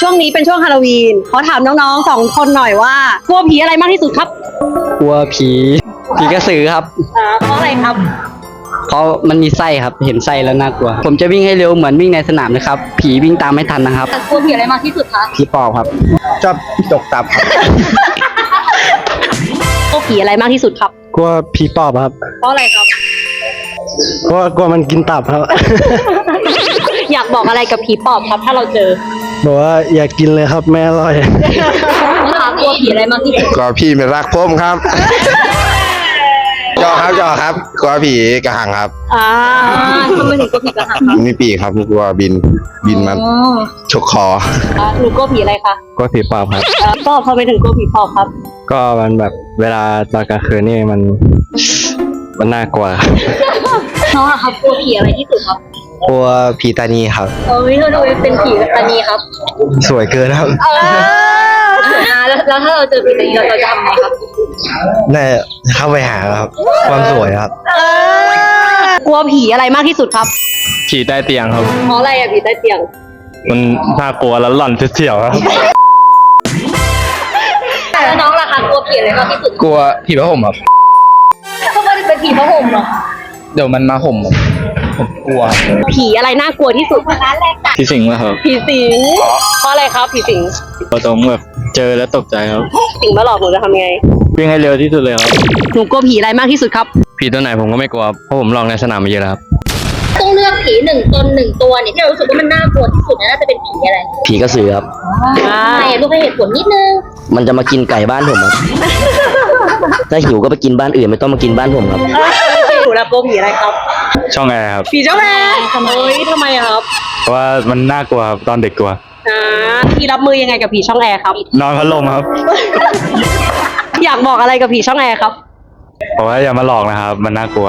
ช่วงนี้เป็นช่วงฮาโลวีน ขอถามน้องๆสองคนหน่อยว่ากลัวผีอะไรมากที่สุดครับกลัวผีผีกระสือครับอ่าเพราะอะไรครับ เพราะมันมีไส้ครับ เห็นไส้แล้วน่ากลัว ผมจะวิ่งให้เร็วเหมือนวิ่งในสนามนะครับ ผีวิ่งตามไม่ทันนะครับ กลัวผีอะไรมากที่สุดคะผีปอบครับ ชอบจกตับครับกลัวผีอะไรมากที่สุดครับ กลัวผีปอบครับ เพราะอะไรครับเพราะว่ากลัวมันกินตับครับ อยากบอกอะไรกับผีปอบครับ ถ้าเราเจอบอกว่าอยากกินเลยครับไม่อร่อยนะคะกลัวผีอะไรมากที่สุดกลัวพี่ไม่รักผมครับ จอครับจอครับกลัวผีกระหังครับ อ่าทำไมถึงกลัวผีกระหังครับมีปีกครับกลัวบินบินมาอ๋อฉกคออ่าหนูกลัวผีอะไรคะกลัวผีปอบครับเอ่อปอบทำไมถึงกลัวผีปอบครับ ก็มันแบบเวลาตอนกลางคืนนี่มัน มันน่ากลัวครับน้องอะครับกลัวผีอะไรที่สุดครับ กลัวผีตานีครับเออทำไมเป็นผีกับตานีครับ สวยเกินครับเอออ่าแล้วแล้วถ้าเราเจอผีตานีเราจะทำไงครับ น่าจะเข้าไปหาครับ ความสวยครับ เออกลัวผีอะไรมากที่สุดครับผีใต้เตียงครับ เพราะอะไรอะผีใต้เตียง มันน่ากลัวแล้วหล่อนเสียวๆครับ แล้วน้องล่ะคะกลัวผีอะไรมากที่สุดกลัวผีพระห่มครับทำไมถึงเป็นผีพระห่มเหรอ เดี๋ยวมันมาห่มผม ผมกลัว ผีอะไรน่ากลัวที่สุดพี่สิงห์นะครับผีสิงเพราะอะไรครับผีสิงพอตรงแบบเจอแล้วตกใจครับ สิงมาหลอกหนูจะทำไงวิ่งให้เร็วที่สุดเลยครับ หนูกลัวผีอะไรมากที่สุดครับผีตัวไหนผมก็ไม่กลัวเพราะผมลองในสนามมาเยอะแล้วครับต้องเลือกผีหนึ่งตนหนึ่งตัวเนี่ยที่เรารู้สึกว่ามันน่ากลัวที่สุดเนี่ยน่าจะเป็นผีอะไรผีกระสือครับอ่าใช่ลูกให้เหตุผลนิดนึงมันจะมากินไก่บ้านผมครับ ถ้าหิวก็ไปกินบ้านอื่นไม่ต้องมากินบ้านผมครับ หนูละกลัวผีอะไรครับ ช่องแอร์ครับผีเจ้าแม่เฮ้ยทำไมอะครับเพราะว่ามันน่ากลัวครับตอนเด็กกลัวอ่าพี่รับมือยังไงกับผีช่องแอร์ครับ นอนพัดลมครับ อยากบอกอะไรกับผีช่องแอร์ครับ เพราะว่าอย่ามาหลอกนะครับ มันน่ากลัว